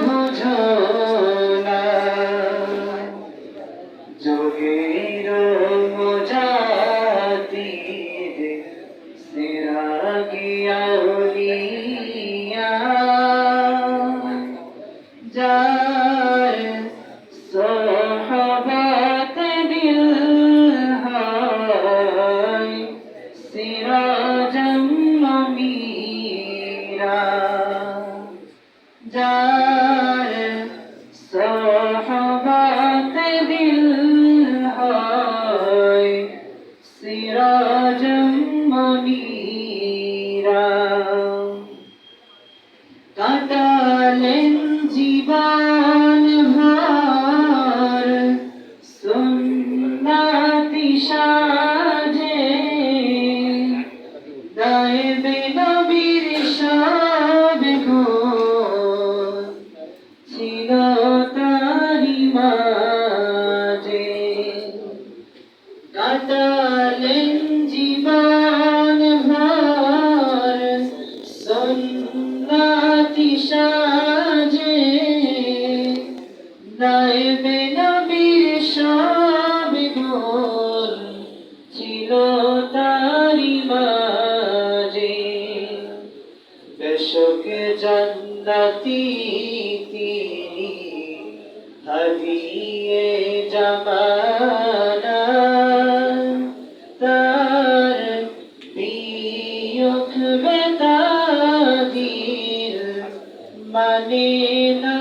বুঝো না যোগের মোজাতির সিরাগিয়া উলিয়া যার সোহবত দিল হয় সিরাজম মনীরা কাটালেন জীবন ভর সুন্নাতি সাজে গায়েবে নবীর সব গুণ ছিল মাঝে কাটালেন জীবন ভর সুন্নাতি সাজে। নাইবে নবীর সব গুণ ছিল তারি মাঝে। বেশক জান্নাতি তিনি হারিয়ে জামানা তার বিয়োগ বেতাদির মানে না